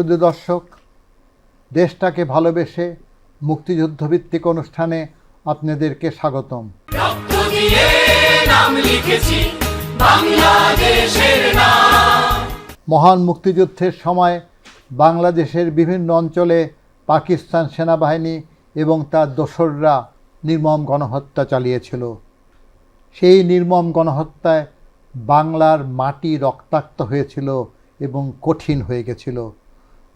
শুধু দর্শক দেশটাকে ভালোবেসে মুক্তিযুদ্ধ ভিত্তিক অনুষ্ঠানে আপনাদেরকে স্বাগতম। রক্ত দিয়ে নাম লিখেছি বাংলাদেশের নাম। মহান মুক্তিযুদ্ধের সময় বাংলাদেশের বিভিন্ন অঞ্চলে পাকিস্তান সেনাবাহিনী এবং তার দোসররা নির্মম গণহত্যা চালিয়েছিল। সেই নির্মম গণহত্যায় বাংলার মাটি রক্তাক্ত হয়েছিল এবং কঠিন হয়ে গেছিল।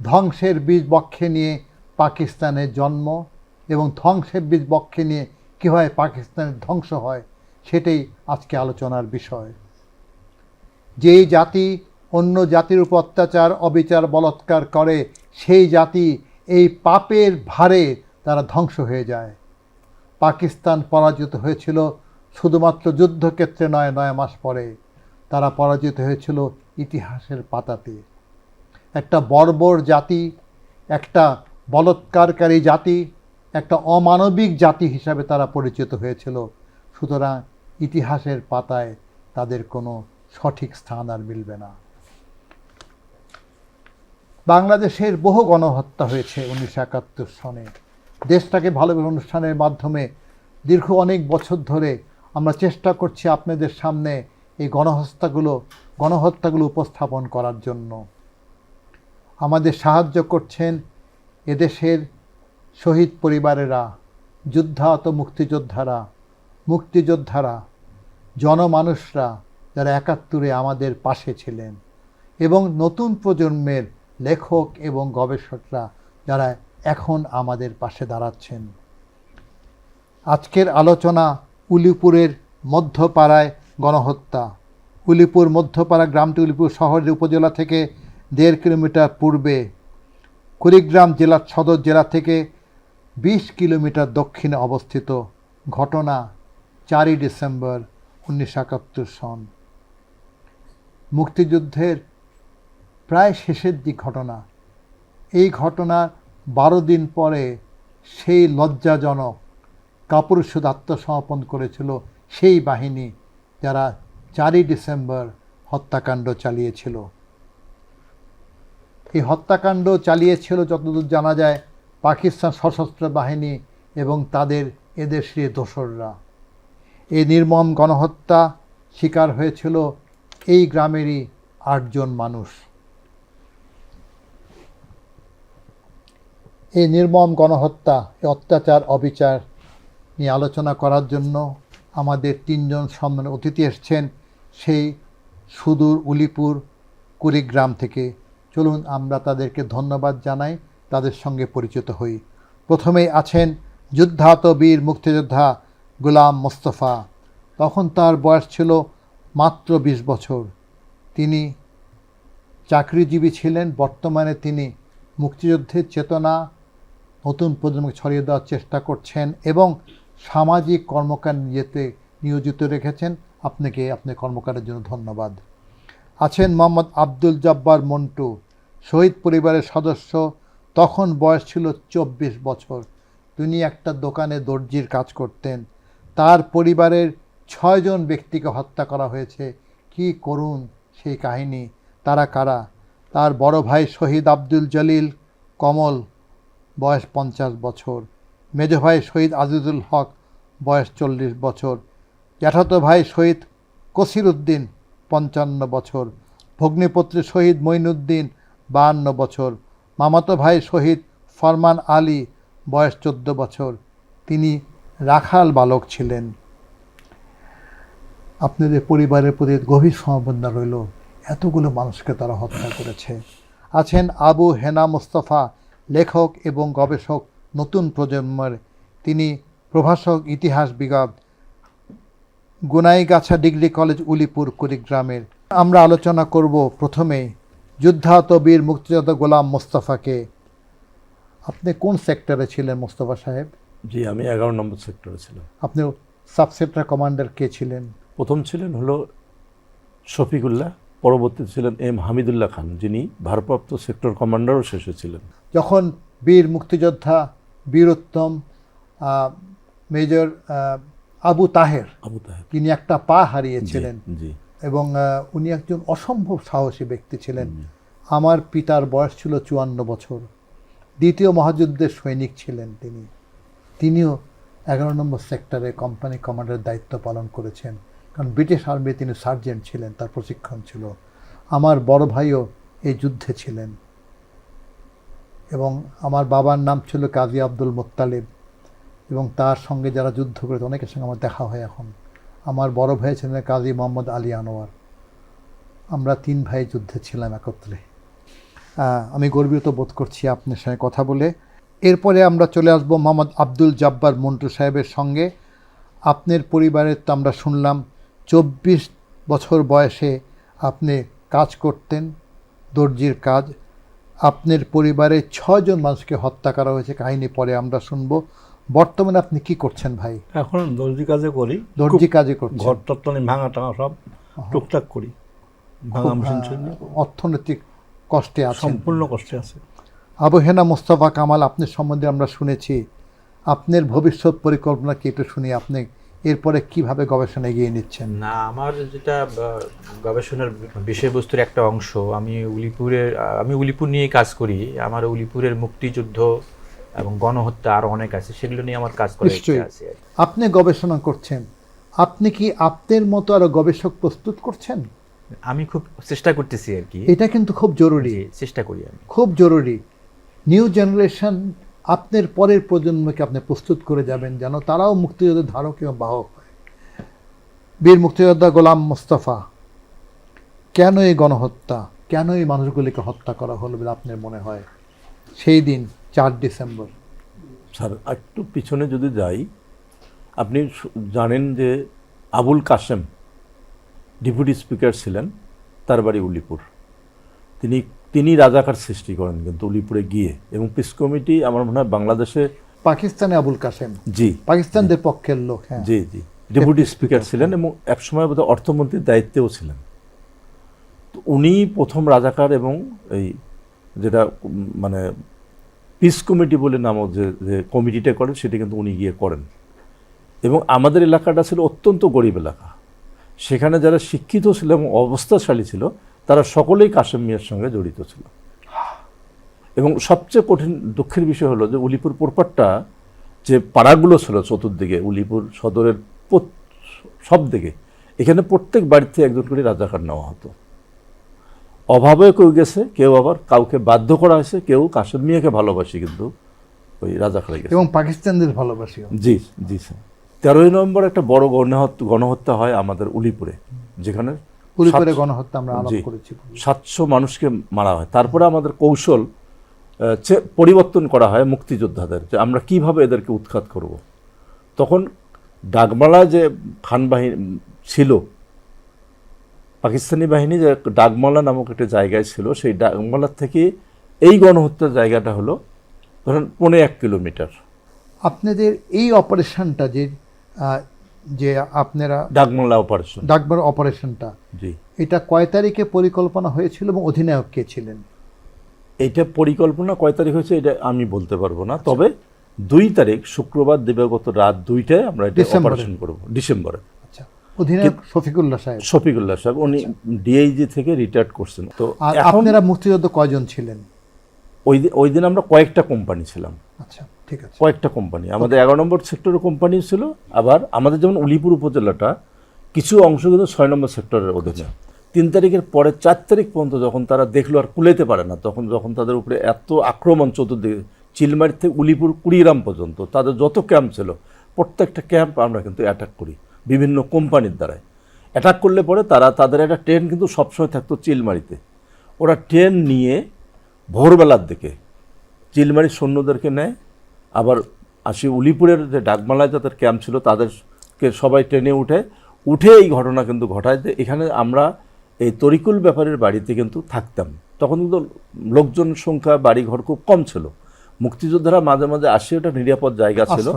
ধ্বংসের বীজ বক্ষে নিয়ে পাকিস্তানের জন্ম এবং ধ্বংসের বীজ বক্ষে নিয়ে কীভাবে পাকিস্তানের ধ্বংস হয়, সেটাই আজকে আলোচনার বিষয়। যেই জাতি অন্য জাতির উপর অত্যাচার, অবিচার, বলৎকার করে, সেই জাতি এই পাপের ভারে তারা ধ্বংস হয়ে যায়। পাকিস্তান পরাজিত হয়েছিল শুধুমাত্র যুদ্ধক্ষেত্রে নয় নয় মাস পরে। তারা পরাজিত হয়েছিল ইতিহাসের পাতাতে। একটা বর্বর জাতি, একটা বলৎকারকারী জাতি, একটা অমানবিক জাতি হিসাবে তারা পরিচিত হয়েছিল। সুতরাং ইতিহাসের পাতায় তাদের কোনো সঠিক স্থান আর মিলবে না। বাংলাদেশের বহু গণহত্যা হয়েছে উনিশশো একাত্তর সনে। দেশটাকে ভালোবেসে অনুষ্ঠানের মাধ্যমে দীর্ঘ অনেক বছর ধরে আমরা চেষ্টা করছি আপনাদের সামনে এই গণহত্যাগুলো গণহত্যাগুলো উপস্থাপন করার জন্য। আমাদের সাহায্য করছেন এদেশের শহীদ পরিবারেরা, যুদ্ধাহত মুক্তিযোদ্ধারা মুক্তিযোদ্ধারা, জনমানুষরা যারা একাত্তরে আমাদের পাশে ছিলেন এবং নতুন প্রজন্মের লেখক এবং গবেষকরা যারা এখন আমাদের পাশে দাঁড়াচ্ছেন। আজকের আলোচনা উলিপুরের মধ্যপাড়ায় গণহত্যা। উলিপুর মধ্যপাড়া গ্রামটি উলিপুর শহরের উপজেলা থেকে দেড় কিলোমিটার পূর্বে কুড়িগ্রাম জেলার সদর জেলা থেকে বিশ কিলোমিটার দক্ষিণে অবস্থিত ঘটনা চারই ডিসেম্বর উনিশশো একাত্তর সন। মুক্তিযুদ্ধের প্রায় শেষের দিক ঘটনা। এই ঘটনার বারো দিন পরে সেই লজ্জাজনক কাপুরুষুদ আত্মসমর্পণ করেছিল সেই বাহিনী যারা চারই ডিসেম্বর হত্যাকাণ্ড চালিয়েছিল। এই হত্যাকাণ্ড চালিয়েছিল যতদূর জানা যায় পাকিস্তান সশস্ত্র বাহিনী এবং তাদের এদেশের দোসররা। এই নির্মম গণহত্যা শিকার হয়েছিল এই গ্রামেরই আটজন মানুষ। এই নির্মম গণহত্যা, এই অত্যাচার, অবিচার নিয়ে আলোচনা করার জন্য আমাদের তিনজন সম্মান অতিথি এসছেন, সেই সুদূর উলিপুর কুড়িগ্রাম থেকে চলুন আমরা তাদেরকে ধন্যবাদ জানাই, তাদের সঙ্গে পরিচিত হই। প্রথমেই আছেন যুদ্ধাত বীর মুক্তিযোদ্ধা গোলাম মোস্তফা। তখন তার বয়স ছিল মাত্র বিশ বছর। তিনি চাকরিজীবী ছিলেন, বর্তমানে তিনি মুক্তিযুদ্ধের চেতনা, নতুন প্রজন্মকে ছড়িয়ে দেওয়ার চেষ্টা করছেন এবং সামাজিক কর্মকাণ্ড নিজেতে নিয়োজিত রেখেছেন। আপনাকে আপনার কর্মকাণ্ডের জন্য ধন্যবাদ। আছেন মোহাম্মদ আব্দুল জব্বার মন্টু। শহীদ পরিবারের সদস্য। তখন বয়স ছিল চব্বিশ বছর। তিনি একটা দোকানে দর্জির কাজ করতেন। তার পরিবারের ছয়জন ব্যক্তিকে হত্যা করা হয়েছে। কি করুন সেই কাহিনী। তারা কারা? তার বড় ভাই শহীদ আব্দুল জলিল কমল, বয়স পঞ্চাশ বছর। মেজ ভাই শহীদ আজিজুল হক, বয়স চল্লিশ বছর। জ্যাঠাতো ভাই শহীদ কসির উদ্দিন পঞ্চান্ন বছর। ভগ্নিপত্রী শহীদ মঈনুদ্দিন, বাহান্ন বছর। মামাতো ভাই শহীদ ফরমান আলী, বয়স চোদ্দ বছর। তিনি রাখাল বালক ছিলেন। আপনাদের পরিবারের প্রতি গভীর সমবেদনা রইল। এতগুলো মানুষকে তারা হত্যা করেছে। আছেন আবু হেনা মোস্তফা, লেখক এবং গবেষক, নতুন প্রজন্মের। তিনি প্রভাষক ইতিহাস বিগত গুনাইগাছা ডিগ্রি কলেজ উলিপুর কুড়িগ্রামের। আমরা আলোচনা করব প্রথমে যুদ্ধাহত বীর মুক্তিযোদ্ধা গোলাম মোস্তফাকে। আপনি কোন সেক্টরে ছিলেন মোস্তফা সাহেব? জি আমি এগারো নম্বর সেক্টরে ছিলাম। আপনি সাব সেক্টর কমান্ডার কে ছিলেন? প্রথম ছিলেন হলো শফিকুল্লাহ পরবর্তীতে ছিলেন এম হামিদুল্লাহ খান যিনি ভারপ্রাপ্ত সেক্টর কমান্ডারও শেষে ছিলেন। যখন বীর মুক্তিযোদ্ধা বীরোত্তম মেজর আবু তাহের আবু তাহের। তিনি একটা পা হারিয়েছিলেন এবং উনি একজন অসম্ভব সাহসী ব্যক্তি ছিলেন। আমার পিতার বয়স ছিল চুয়ান্ন বছর। দ্বিতীয় মহাযুদ্ধের সৈনিক ছিলেন তিনি। তিনিও এগারো নম্বর সেক্টরে কোম্পানি কমান্ডারের দায়িত্ব পালন করেছেন। কারণ ব্রিটিশ আর্মি তিনি সার্জেন্ট ছিলেন তার প্রশিক্ষণ ছিল। আমার বড় ভাইও এই যুদ্ধে ছিলেন। এবং আমার বাবার নাম ছিল কাজী আব্দুল মোত্তালেব। এবং তার সঙ্গে যারা যুদ্ধ করেছে, অনেকের সঙ্গে আমার দেখা হয় এখন। আমার বড় ভাই ছিলেন কাজী মোহাম্মদ আলী আনোয়ার। আমরা তিন ভাই যুদ্ধে ছিলাম একত্রে। আমি গর্বিত বোধ করছি আপনার সঙ্গে কথা বলে। এরপরে আমরা চলে আসব মোহাম্মদ আব্দুল জাব্বার মন্টু সাহেবের সঙ্গে। আপনার পরিবারের তো আমরা শুনলাম, চব্বিশ বছর বয়সে আপনি কাজ করতেন, দর্জির কাজ। আপনার পরিবারে ছজন মানুষকে হত্যা করা হয়েছে, কাহিনী পরে আমরা শুনব। বর্তমানে আপনি কি করছেন ভাই? এখন দর্জি কাজে করি দর্জি কাজে করছেন। ঘর টত্তানি ভাঙা টাঙা সব টুকটাক করি ভাঙা মেশিন অর্থনৈতিক কষ্টে আছেন। সম্পূর্ণ কষ্টে আছে। আবু হেনা মোস্তফা কামাল আপনার সম্বন্ধে আমরা শুনেছি আপনার ভবিষ্যৎ পরিকল্পনা কি একটু শুনি আপনি এরপরে কীভাবে গবেষণা এগিয়ে নিচ্ছেন? না আমার যেটা গবেষণার বিষয়বস্তুর একটা অংশ আমি উলিপুরের আমি উলিপুর নিয়ে কাজ করি আমার উলিপুরের মুক্তিযুদ্ধ এবং গণহত্যা আরও অনেক আছে সেগুলো নিয়ে আমার কাজ করার ইচ্ছা আছে আপনি গবেষণা করছেন। আপনি কি আপনার মতো আরও গবেষক প্রস্তুত করছেন? আমি খুব চেষ্টা করতেছি আর কি। এটা কিন্তু খুব জরুরি। চেষ্টা করি আমি। খুব জরুরি। নিউ জেনারেশন আপনার পরের প্রজন্মকে আপনি প্রস্তুত করে যাবেন যেন তারাও মুক্তিযুদ্ধের ধারক এবং বাহক। হয় বীর মুক্তিযোদ্ধা গোলাম মোস্তফা কেন এই গণহত্যা? কেন এই মানুষগুলিকে হত্যা করা হলো বলে আপনার মনে হয়? সেই দিন চার ডিসেম্বর। স্যার একটু পিছনে যদি যাই আপনি জানেন যে আবুল কাশেম ডেপুটি স্পিকার ছিলেন তার বাড়ি উলিপুর তিনি তিনি রাজাকার সৃষ্টি করেন কিন্তু উলিপুরে গিয়ে এবং পিস কমিটি আমার মনে হয় বাংলাদেশে পাকিস্তানে আবুল কাশেম। জি। পাকিস্তানদের পক্ষের লোক হ্যাঁ। জি জি। ডেপুটি স্পিকার ছিলেন এবং একসময় বোধহয় অর্থমন্ত্রীর দায়িত্বেও ছিলেন। তো উনি প্রথম রাজাকার এবং এই যেটা মানে পিস কমিটি বলে নামক যে যে কমিটিটা করেন, সেটা কিন্তু উনি গিয়ে করেন। এবং আমাদের এলাকাটা ছিল অত্যন্ত গরিব এলাকা। সেখানে যারা শিক্ষিত ছিল এবং অবস্থাশালী ছিল, তারা সকলেই কাশেম মিয়ার সঙ্গে জড়িত ছিল। এবং সবচেয়ে কঠিন দুঃখের বিষয় হলো যে, উলিপুর পোরপাটটা যে পাড়াগুলো ছিল চতুর্দিকে, উলিপুর সদরের সব দিকে এখানে প্রত্যেক বাড়িতে একজন করে রাজাকার নেওয়া হতো। অভাবে কেউ গেছে কেউ আবার কাউকে বাধ্য করা হয়েছে কেউ কাশেম মিয়াকে ভালোবাসি কিন্তু ওই রাজাকারে গেছে। এবং পাকিস্তানদের ভালোবাসি জি জি স্যার। তেরোই নভেম্বর একটা বড় গণহত্যা গণহত্যা হয় আমাদের উলিপুরে যেখানে পুলিপুরে সাত- গণহত্যা আমরা আলাপ। করেছি সাতশো মানুষকে মারা হয়। তারপরে আমাদের কৌশল পরিবর্তন করা হয় মুক্তিযোদ্ধাদের যে আমরা কীভাবে এদেরকে উৎখাত করব। তখন ডাকমালা যে খান বাহিনী ছিল পাকিস্তানি বাহিনী যে ডাকমালা নামক একটা জায়গায় ছিল সেই ডাকমালার থেকে এই গণহত্যার জায়গাটা হলো ধরেন পৌনে এক কিলোমিটার। আপনাদের এই অপারেশনটা যে যে আপনারা ডাকমালা অপারেশন। ডাকবার অপারেশনটা জি। এটা কয় তারিখে পরিকল্পনা হয়েছিল এবং অধিনায়ক কে ছিলেন? এইটা পরিকল্পনা কয় তারিখ হয়েছে এটা আমি বলতে পারব না তবে দুই তারিখ শুক্রবার দিবাগত রাত দুইটায় আমরা এটা ডিসেম্বরে। অপারেশন করব ডিসেম্বরে। অধিনায়ক শফিকুল্লাহ সাহেব। শফিকুল্লাহ সাহেব উনি ডিআইজি থেকে রিটায়ার্ড করছেন। তো এখন আপনারা মুক্তিযুদ্ধ কয়জন ছিলেন? ওই ওই দিন আমরা কয়েকটা কোম্পানি ছিলাম। আচ্ছা ঠিক আছে। কয়েকটা কোম্পানি আমাদের এগারো নম্বর সেক্টরের কোম্পানি ছিল আবার আমাদের যেমন উলিপুর উপজেলাটা কিছু অংশ কিন্তু ছয় নম্বর সেক্টরের অধীনে। তিন তারিখের পরে চার তারিখ পর্যন্ত যখন তারা দেখল আর কুলেতে পারে না তখন যখন তাদের উপরে এত আক্রমণ চতুর্দিকে চিলমারি থেকে উলিপুর কুড়িগ্রাম পর্যন্ত তাদের যত ক্যাম্প ছিল প্রত্যেকটা ক্যাম্প আমরা কিন্তু অ্যাটাক করি। বিভিন্ন কোম্পানির দ্বারাই অ্যাটাক করলে পরে তারা তাদের একটা ট্রেন কিন্তু সবসময় থাকতো চিলমারিতে। ওরা ট্রেন নিয়ে ভোরবেলার দিকে চিলমারি সৈন্যদেরকে নেয় আবার আসি উলিপুরের যে ডাকমালায় যাদের ক্যাম্প ছিল তাদেরকে সবাই ট্রেনে উঠে। উঠে এই ঘটনা কিন্তু ঘটায় যে এখানে আমরা এই তরিকুল ব্যাপারের বাড়িতে কিন্তু থাকতাম। তখন কিন্তু লোকজন সংখ্যা বাড়িঘর খুব কম ছিল। মুক্তিযোদ্ধারা মাঝে মাঝে আসে ওটা নিরাপদ জায়গা ছিল।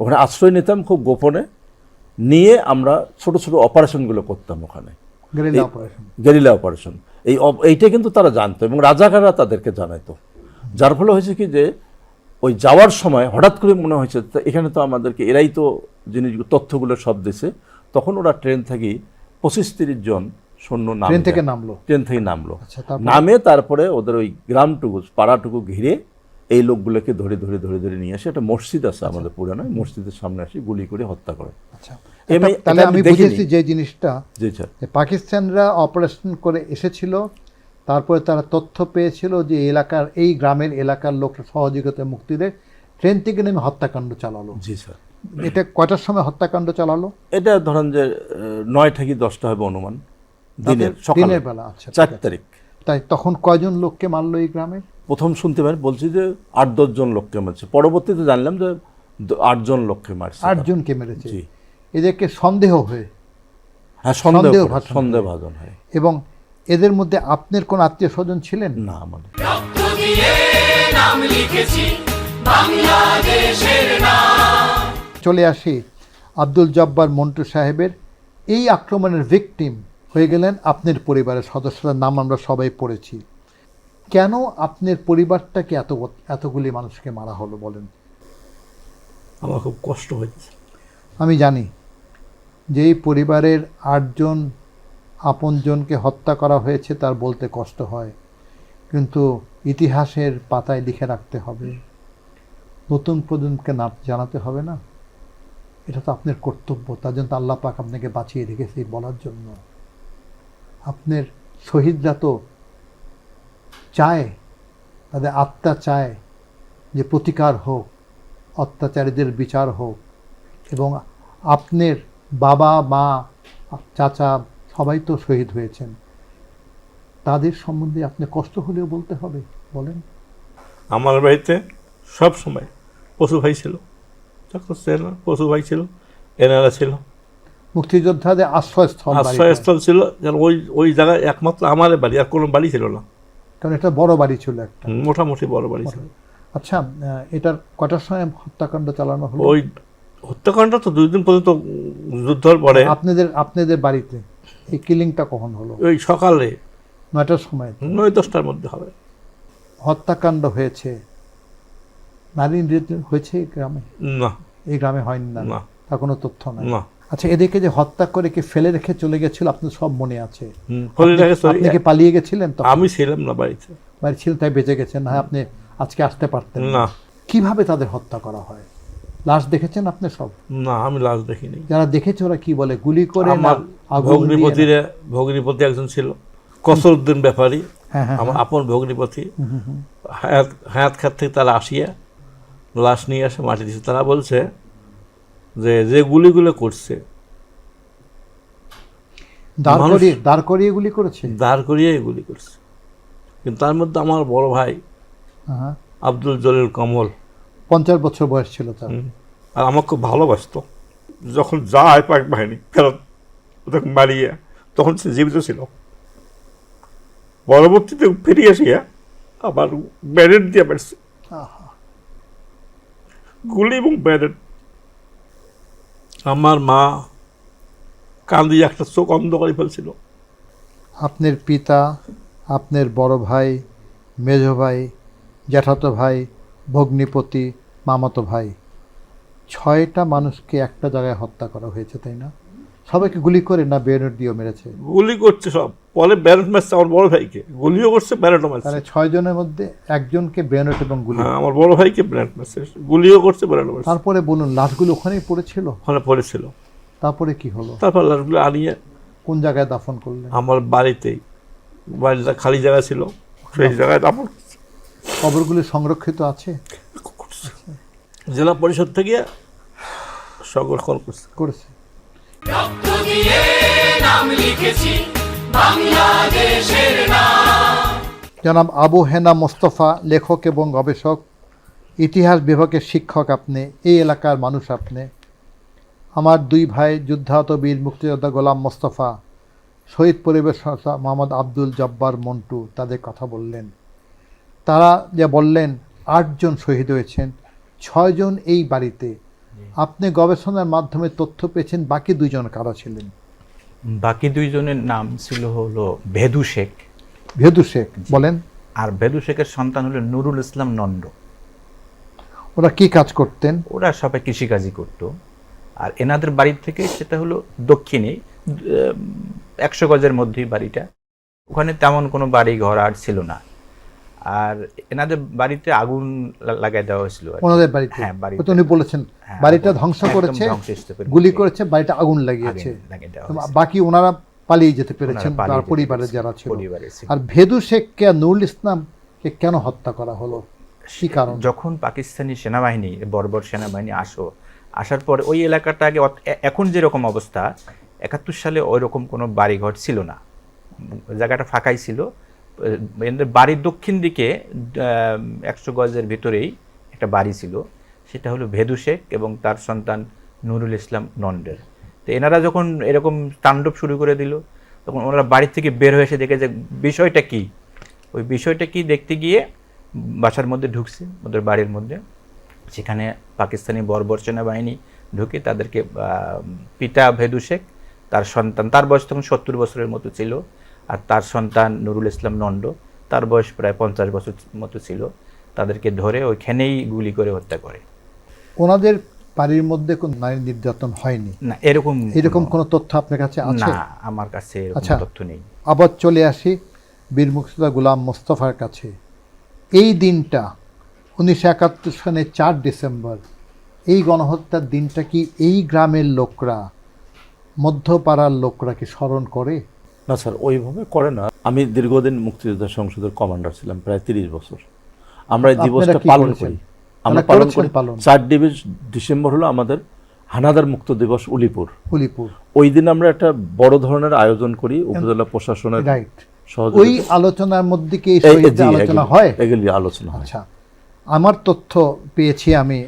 ওখানে আশ্রয় নিতাম খুব গোপনে। নিয়ে আমরা ছোট ছোট অপারেশনগুলো করতাম ওখানে। গেরিলা অপারেশন এই এইটা কিন্তু তারা জানতো এবং রাজাকাররা তাদেরকে জানাইতো। যার ফলে হয়েছে কি যে ওই যাওয়ার সময় হঠাৎ করে মনে হয়েছে এখানে তো আমাদেরকে এরাই তো জিনিস তথ্যগুলো সব দিছে। তখন ওরা ট্রেন থেকে পঁচিশ তিরিশ জন সৈন্য নামে ট্রেন থেকে নামলো। ট্রেন থেকে নামলো। আচ্ছা নামে তারপরে ওদের ওই গ্রামটুকু পাড়াটুকু ঘিরে এই লোকগুলোকে ধরে ধরে ধরে ধরে নিয়ে আসে। একটা মসজিদ আছে আমাদের পুরানো মসজিদের সামনে আসে গুলি করে হত্যা করে। আচ্ছা। তাহলে আমি বুঝেছি যে জিনিসটা জি স্যার। পাকিস্তানরা অপারেশন করে এসেছিল তারপরে তারা তথ্য পেয়েছিল যে এলাকার এই গ্রামের এলাকার লোকরা সহযোগিতায় মুক্তি দেয়। ট্রেন থেকে নেমে হত্যাকাণ্ড চালালো। জি স্যার। এটা কয়টার সময় হত্যাকাণ্ড চালালো? এটা ধরেন যে নয় থেকে দশটা হবে অনুমান। দিনের দিনের বেলা আচ্ছা চার তারিখ। তাই তখন কয়জন লোককে মারলো এই গ্রামে? প্রথম শুনতে পারি বলছি যে আট দশজন লোককে মারছে। পরবর্তীতে জানলাম যে আটজন লোককে মারছে। আটজনকে মেরেছে। এদেরকে সন্দেহ হয়ে। হ্যাঁ সন্দেহ সন্দেহ করে, সন্দেহ ভাজন হয়। এবং এদের মধ্যে আপনার কোন আত্মীয় স্বজন ছিলেন? না আমাদের। রক্ত দিয়ে নাম লিখেছি বাংলাদেশের নাম। চলে আসি আব্দুল জব্বার মন্টু সাহেবের এই আক্রমণের ভিকটিম হয়ে গেলেন আপনার পরিবারের সদস্যদের নাম আমরা সবাই পড়েছি। কেন আপনার পরিবারটাকে এত এতগুলি মানুষকে মারা হলো বলেন? আমার খুব কষ্ট হয়েছে। আমি জানি যে এই পরিবারের আটজন আপনজনকে হত্যা করা হয়েছে তার বলতে কষ্ট হয়। কিন্তু ইতিহাসের পাতায় লিখে রাখতে হবে। নতুন প্রজন্মকে না জানাতে হবে না। এটা তো আপনার কর্তব্য তার জন্য তো আল্লাহ পাক আপনাকে বাঁচিয়ে রেখেছে বলার জন্য। আপনার শহীদরা তো চায়, তাদের আত্মা চায় যে প্রতিকার হোক, অত্যাচারীদের বিচার হোক। এবং আপনার বাবা, মা, চাচা সবাই তো শহীদ হয়েছেন। তাদের সম্বন্ধে আপনি কষ্ট হলেও বলতে হবে, বলেন। আমার বাড়িতে সব সময় পশু ভাই ছিল। তখন সেনা পশু ভাই ছিল, এনারা ছিল। মুক্তিযোদ্ধাদের আশ্রয়স্থল আশ্রয়স্থল ছিল ওই ওই জায়গায় একমাত্র আমার বাড়ি আর কোনো বাড়ি ছিল না। কারণ এটা বড় বাড়ি ছিল একটা। মোটামুটি বড় বাড়ি ছিল। আচ্ছা এটার কটার সময় হত্যাকাণ্ড চালানো হলো? ওই হত্যাকাণ্ড তো দুই দিন পর্যন্ত যুদ্ধর পরে। আপনাদের আপনাদের বাড়িতে এই কিলিংটা কখন হলো? ওই সকালে নয়টার সময়। নয় দশটার মধ্যে হবে। হত্যাকাণ্ড হয়েছে। নারী হয়েছে এই গ্রামে? না। এই গ্রামে হয়নি না? না। তার কোনো তথ্য নাই? না। আচ্ছা এদেরকে যে হত্যা করে কি ফেলে রেখে চলে গেছিল আপনার সব মনে আছে? আপনি কি পালিয়ে গেছিলেন তো আমি ছিলাম না বাড়িতে। বাড়ি ছিল তাই বেঁচে গেছেন। না আপনি আজকে আসতে পারতেন না। কীভাবে তাদের হত্যা করা হয়? লাশ দেখেছেন আপনি সব? না আমি লাশ দেখিনি। যারা দেখেছে ওরা কি বলে? গুলি করে আমার ভগ্নিপতিরে ভগ্নিপতি একজন ছিল কসরুদ্দিন ব্যাপারী। হ্যাঁ হ্যাঁ আমার আপন ভগ্নিপতি। হায়াত হায়াত খাত থেকে তারা আসিয়া লাশ নিয়ে আসে মাটি দিচ্ছে তারা বলছে যে যে গুলিগুলো করছে। দাঁড় করিয়ে গুলি করেছে? দাঁড় করিয়ে গুলি করছে। কিন্তু তার মধ্যে আমার বড় ভাই আব্দুল জলিল কমল। পঞ্চাশ বছর বয়স ছিল তার। আর আমাকে খুব ভালোবাসতো। যখন যায় পাক বাহিনী ফেরত তখন মারিয়ে তখন সে জীবিত ছিল। পরবর্তীতে ফিরে আসিয়া আবার ব্যারেট দিয়ে আহা, গুলি এবং ব্যারেট আমার মা কান্দি একটা চোখ অন্ধ করে ফেলছিল। আপনার পিতা, আপনার বড় ভাই, মেজ ভাই, জ্যাঠাতো ভাই, ভগ্নিপতি, মামাতো ভাই, ছয়টা মানুষকে একটা জায়গায় হত্যা করা হয়েছে, তাই না? সবাইকে গুলি করে না বেরোট দিয়েও মেরেছে? গুলি করছে সব। পরে ব্যারেট মারছে আমার বড় ভাইকে। গুলিও করছে ব্যারেটও মারছে। তাহলে ছয় জনের মধ্যে একজনকে বেরোট এবং গুলি হ্যাঁ আমার বড় ভাইকে ব্যারেট মারছে। গুলিও করছে ব্যারেটও মারছে। তারপরে বলুন লাশগুলো ওখানেই পড়েছিল? ওখানে পড়েছিল। তারপরে কি হলো? তারপর লাশগুলো আনিয়ে কোন জায়গায় দাফন করলেন? আমার বাড়িতেই। বাড়িটা খালি জায়গা ছিল সেই জায়গায় দাফন কবরগুলি সংরক্ষিত আছে? জেলা পরিষদ থেকে সংরক্ষণ করছে। করেছে। রক্ত দিয়ে নাম লিখেছি বাংলাদেশের নাম। জনাব আবু হেনা মোস্তফা, লেখক এবং গবেষক, ইতিহাস বিভাগের শিক্ষক আপনি, এই এলাকার মানুষ আপনি। আমার দুই ভাই যুদ্ধাহত বীর মুক্তিযোদ্ধা গোলাম মোস্তফা, শহীদ পরিবেশ সংস্থা মোহাম্মদ আব্দুল জব্বার মন্টু তাদের কথা বললেন। তারা যে বললেন, আটজন শহীদ হয়েছেন, ছয়জন এই বাড়িতে। আপনি গবেষণার মাধ্যমে তথ্য পেয়েছেন বাকি দুইজন কারা ছিলেন? বাকি দুইজনের নাম ছিল হলো ভেদু শেখ। ভেদু শেখ বলেন। আর ভেদু শেখের সন্তান হলো নুরুল ইসলাম নন্দ। ওরা কি কাজ করতেন? ওরা সবাই কৃষিকাজই করত। আর এনাদের বাড়ির থেকে সেটা হলো দক্ষিণে একশো গজের মধ্যেই বাড়িটা। ওখানে তেমন কোনো বাড়ি ঘর আর ছিল না। আর এনাদের বাড়িতে আগুন লাগাই দেওয়া হয়েছিল ওনাদের বাড়িতে? হ্যাঁ, বাড়িতে। উনি বলেছেন হ্যাঁ, বাড়িটা ধ্বংস করেছে গুলি করেছে। বাড়িটা আগুন লাগিয়েছে। বাকি ওনারা পালিয়ে যেতে পেরেছেন তার পরিবারের যারা ছিল। আর ভেদু শেখকে নুরুল ইসলামকে কেন হত্যা করা হলো? কি কারণ? যখন পাকিস্তানি সেনাবাহিনী বর্বর সেনাবাহিনী আসো আসার পর ওই এলাকাটা আগে এখন যেরকম অবস্থা একাত্তর সালে ওই রকম কোনো বাড়িঘর ছিল না। জায়গাটা ফাঁকাই ছিল বাড়ির দক্ষিণ দিকে একশো গজের ভিতরেই একটা বাড়ি ছিল। সেটা হলো ভেদু শেখ এবং তার সন্তান নুরুল ইসলাম নন্ডের তো এনারা যখন এরকম তাণ্ডব শুরু করে দিল, তখন ওনারা বাড়ি থেকে বের হয়ে এসে দেখে যে বিষয়টা কি? ওই বিষয়টা কি দেখতে গিয়ে বাসার মধ্যে ঢুকছে, ওদের বাড়ির মধ্যে। সেখানে পাকিস্তানি বর্বর সেনাবাহিনী ঢুকে তাদেরকে পিতা ভেদু শেখ, তার সন্তান, তার বয়স তখন সত্তর বছরের মতো ছিল। আর তার সন্তান নুরুল ইসলাম নন্দ তার বয়স প্রায় পঞ্চাশ বছর মতো ছিল তাদেরকে ধরে ওইখানেই গুলি করে হত্যা করে। ওনাদের বাড়ির মধ্যে কোন নারী নির্যাতন হয়নি? না এরকম এরকম কোনো তথ্য আপনার কাছে আছে? না আমার কাছে এরকম আচ্ছা। তথ্য নেই। আবার চলে আসি বীর মুক্তিযোদ্ধা গুলাম মোস্তফার কাছে। এই দিনটা উনিশশো একাত্তর সালের চার ডিসেম্বর এই গণহত্যার দিনটা কি এই গ্রামের লোকরা মধ্যপাড়ার লোকরা কি স্মরণ করে? না স্যার ওইভাবে করে না। আমি দীর্ঘদিন মুক্তিযোদ্ধা সংসদের কমান্ডার ছিলাম প্রায় তিরিশ বছর। আমরা এই দিবসটা পালন করি। আমরা পালন করি। চার ডিবিশ ডিসেম্বর হলো আমাদের হানাদার মুক্ত দিবস উলিপুর। উলিপুর। ওই দিন আমরা একটা বড় ধরনের আয়োজন করি উপজেলা প্রশাসনের ওই আলোচনার মধ্যে কি আলোচনা হয়? এগুলি আলোচনা হয়। আচ্ছা আমার তথ্য পেয়েছি আমি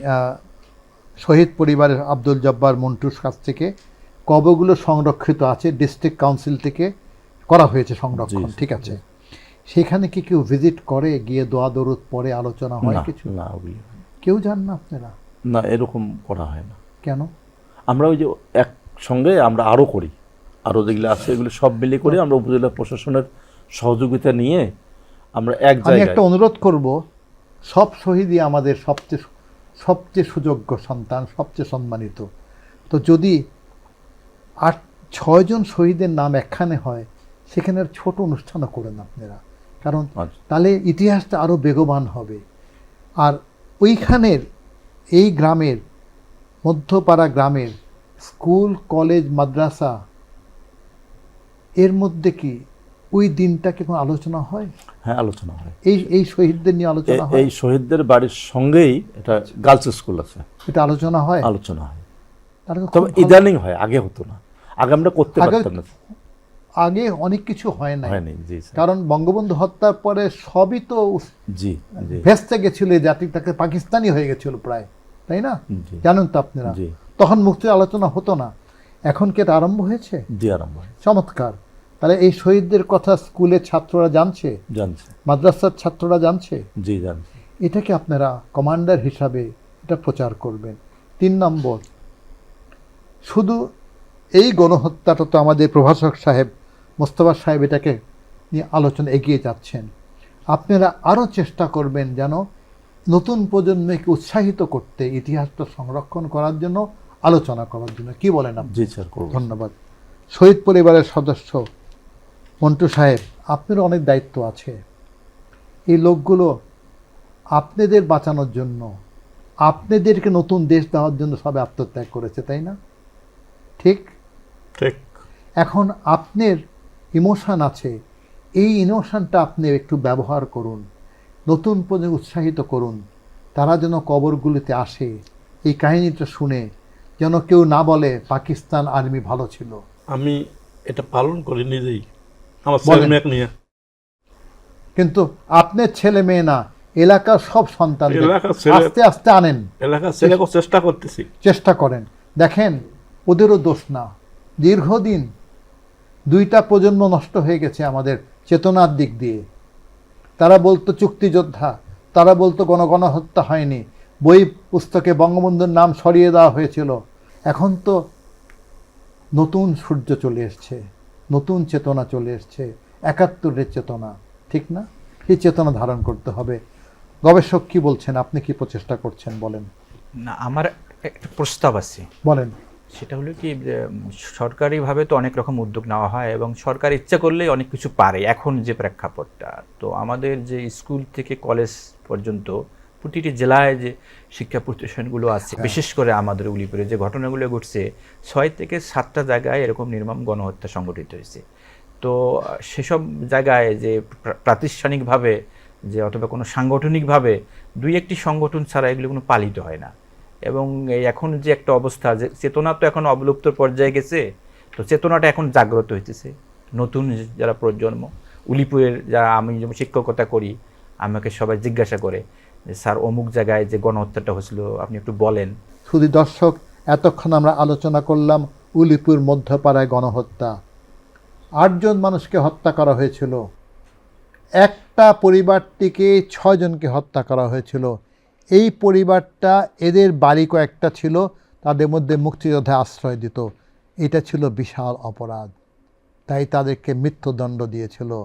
শহীদ পরিবারের আব্দুল জব্বার মন্টুর কাছ থেকে। কবগুলো সংরক্ষিত আছে ডিস্ট্রিক্ট কাউন্সিল থেকে। করা হয়েছে সংরক্ষণ ঠিক আছে? সেখানে কি কেউ ভিজিট করে গিয়ে দোয়া দরুদ পরে আলোচনা হয় কিছু? না ওগুলি কেউ যান না আপনারা? না এরকম করা হয় না। কেন? আমরা ওই যে একসঙ্গে আমরা আরও করি। আরও যেগুলো আছে এগুলো সব মিলিয়ে করে আমরা উপজেলা প্রশাসনের সহযোগিতা নিয়ে আমরা এক জায়গায় একটা অনুরোধ করব সব শহীদই আমাদের সবচেয়ে সবচেয়ে সুযোগ্য সন্তান সবচেয়ে সম্মানিত। তো যদি আট ছয়জন শহীদের নাম একখানে হয় সেখানে ছোট অনুষ্ঠানও করেন আপনারা। কারণ আচ্ছা। তাহলে ইতিহাসটা আরও বেগবান হবে। আর ওইখানের এই গ্রামের মধ্যপাড়া গ্রামের স্কুল কলেজ মাদ্রাসা এর মধ্যে কি ওই দিনটাকে কোনো আলোচনা হয়? হ্যাঁ আলোচনা হয়। এই এই শহীদদের নিয়ে আলোচনা হয়? এই শহীদদের বাড়ির সঙ্গেই এটা গার্লস স্কুল আছে। এটা আলোচনা হয়? আলোচনা হয়। তবে ইদানিং হয় আগে হতো না। আগে আমরা করতে পারতাম না। আগে অনেক কিছু হয় না কারণ বঙ্গবন্ধু হত্যার পরে সবই তো ভেস্তে গেছিল এই জাতিটাকে পাকিস্তানি হয়ে গেছিল প্রায় তাই না? জানেন তো আপনারা। তখন মুক্তির আলোচনা হতো না। এখন কি এটা আরম্ভ হয়েছে? জি আরম্ভ চমৎকার। তাহলে এই শহীদদের কথা স্কুলের ছাত্ররা জানছে? জানছে। মাদ্রাসার ছাত্ররা জানছে? জি জানছে। এটাকে আপনারা কমান্ডার হিসাবে এটা প্রচার করবেন। তিন নম্বর শুধু এই গণহত্যাটা তো আমাদের প্রভাষক সাহেব মোস্তফা সাহেব এটাকে নিয়ে আলোচনা এগিয়ে যাচ্ছেন। আপনারা আরও চেষ্টা করবেন যেন নতুন প্রজন্মকে উৎসাহিত করতে ইতিহাসটা সংরক্ষণ করার জন্য আলোচনা করার জন্য। কি বলেন আপনি? জি স্যার ধন্যবাদ। শহীদ পরিবারের সদস্য মন্টু সাহেব আপনার অনেক দায়িত্ব আছে। এই লোকগুলো আপনাদের বাঁচানোর জন্য আপনাদেরকে নতুন দেশ দেওয়ার জন্য সবে আত্মত্যাগ করেছে তাই না? ঠিক? ঠিক এখন আপনার ইমোশন আছে এই ইমোশনটা আপনি একটু ব্যবহার করুন নতুন প্রজন্ম উৎসাহিত করুন তারা যেন কবরগুলিতে আসে এই কাহিনীটা শুনে যেন কেউ না বলে পাকিস্তান আর্মি ভালো ছিল। আমি এটা পালন করি নিজেই আমার নিয়ে। কিন্তু আপনার ছেলে মেয়ে না এলাকার সব সন্তান আস্তে আস্তে আনেন। এলাকার চেষ্টা করতেছি। চেষ্টা করেন। দেখেন ওদেরও দোষ না। দীর্ঘদিন দুইটা প্রজন্ম নষ্ট হয়ে গেছে আমাদের চেতনার দিক দিয়ে। তারা বলতো চুক্তিযোদ্ধা তারা বলতো গণগণ হত্যা হয়নি বই পুস্তকে বঙ্গবন্ধুর নাম সরিয়ে দেওয়া হয়েছিল। এখন তো নতুন সূর্য চলে এসছে নতুন চেতনা চলে এসছে একাত্তরের চেতনা ঠিক না? এই চেতনা ধারণ করতে হবে? গবেষক কি বলছেন? আপনি কি প্রচেষ্টা করছেন বলেন? না আমার একটা প্রস্তাব আছে। বলেন। সেটা হলো কি সরকারিভাবে তো অনেক রকম উদ্যোগ নেওয়া হয় এবং সরকার ইচ্ছা করলেই অনেক কিছু পারে। এখন যে প্রেক্ষাপটটা তো আমাদের যে স্কুল থেকে কলেজ পর্যন্ত প্রতিটি জেলায় যে শিক্ষা প্রতিষ্ঠানগুলো আছে বিশেষ করে আমাদের উলিপুরে যে ঘটনাগুলো ঘটছে ছয় থেকে সাতটা জায়গায় এরকম নির্মম গণহত্যা সংঘটিত হয়েছে। তো সেসব জায়গায় যে প্রাতিষ্ঠানিকভাবে যে অথবা কোনো সাংগঠনিকভাবে দুই একটি সংগঠন ছাড়া এগুলো কোনো পালিত হয় না। এবং এখন যে একটা অবস্থা, যে চেতনা তো এখন অবলুপ্ত পর্যায়ে গেছে, তো চেতনাটা এখন জাগ্রত হইতেছে। নতুন যারা প্রজন্ম, উলিপুরের যারা আমি যেমন শিক্ষকতা করি, আমাকে সবাই জিজ্ঞাসা করে যে, স্যার, অমুক জায়গায় যে গণহত্যাটা হয়েছিল, আপনি একটু বলেন। শুধু দর্শক, এতক্ষণ আমরা আলোচনা করলাম উলিপুর মধ্যপাড়ায় গণহত্যা। আটজন মানুষকে হত্যা করা হয়েছিল। একটা পরিবারটিকে ছয়জনকে হত্যা করা হয়েছিল। এই পরিবারটা এদের বাড়ি কয়েকটা ছিল, তাদের মধ্যে মুক্তিযোদ্ধা আশ্রয় দিত। এটা ছিল বিশাল অপরাধ। তাই তাদেরকে মৃত্যুদণ্ড দিয়েছিল,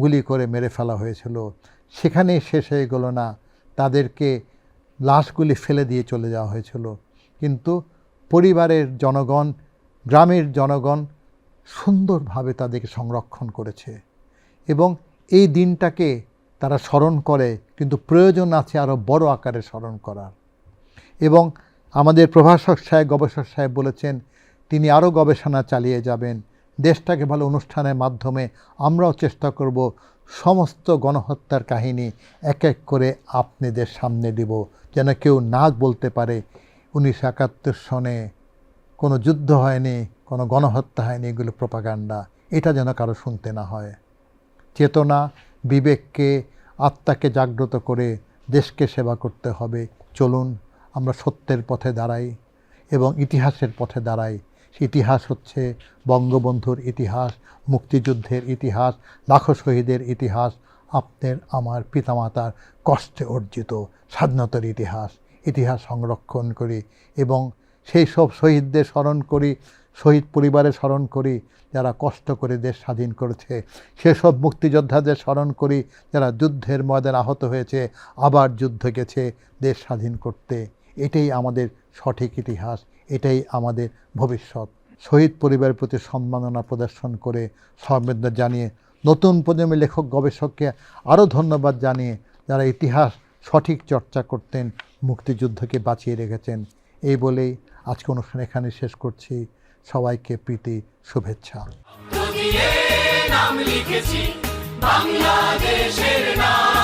গুলি করে মেরে ফেলা হয়েছিল। সেখানেই শেষ হয়ে গেল না, তাদেরকে লাশগুলি ফেলে দিয়ে চলে যাওয়া হয়েছিল। কিন্তু পরিবারের জনগণ, গ্রামের জনগণ সুন্দরভাবে তাদেরকে সংরক্ষণ করেছে এবং এই দিনটাকে তারা স্মরণ করে, কিন্তু প্রয়োজন আছে আরও বড় আকারে স্মরণ করার। এবং আমাদের প্রভাষক সাহেব, গবেষক সাহেব বলেছেন, তিনি আরও গবেষণা চালিয়ে যাবেন। দেশটাকে ভালো অনুষ্ঠানের মাধ্যমে আমরাও চেষ্টা করব সমস্ত গণহত্যার কাহিনী এক এক করে আপনাদের সামনে দিব, যেন কেউ না বলতে পারে, উনিশশো একাত্তর সনে কোনো যুদ্ধ হয়নি, কোনো গণহত্যা হয়নি, এগুলো প্রপাগান্ডা এটা যেন কারও শুনতে না হয়। চেতনা বিবেককে, আত্মাকে জাগ্রত করে দেশকে সেবা করতে হবে। চলুন, আমরা সত্যের পথে দাঁড়াই এবং ইতিহাসের পথে দাঁড়াই। ইতিহাস হচ্ছে বঙ্গবন্ধুর ইতিহাস, মুক্তিযুদ্ধের ইতিহাস, লাখো শহীদের ইতিহাস, আপনার, আমার পিতামাতার কষ্টে অর্জিত স্বাধীনতার ইতিহাস। ইতিহাস সংরক্ষণ করি এবং সেই সব শহীদদের স্মরণ করি। শহীদ পরিবারে স্মরণ করি, যারা কষ্ট করে দেশ স্বাধীন করেছে। সেসব মুক্তিযোদ্ধাদের স্মরণ করি, যারা যুদ্ধের ময়দানে আহত হয়েছে, আবার যুদ্ধ গেছে দেশ স্বাধীন করতে। এটাই আমাদের সঠিক ইতিহাস, এটাই আমাদের ভবিষ্যৎ। শহীদ পরিবারের প্রতি সম্মাননা প্রদর্শন করে সংবেদনা জানিয়ে, নতুন প্রজন্মের লেখক, গবেষককে আরও ধন্যবাদ জানিয়ে, যারা ইতিহাস সঠিক চর্চা করতেন, মুক্তিযুদ্ধকে বাঁচিয়ে রেখেছেন। এই বলেই আজকে অনুষ্ঠান এখানে শেষ করছি। সবাইকে প্রীতি শুভেচ্ছা। নাম লিখেছি বাংলাদেশের নাম।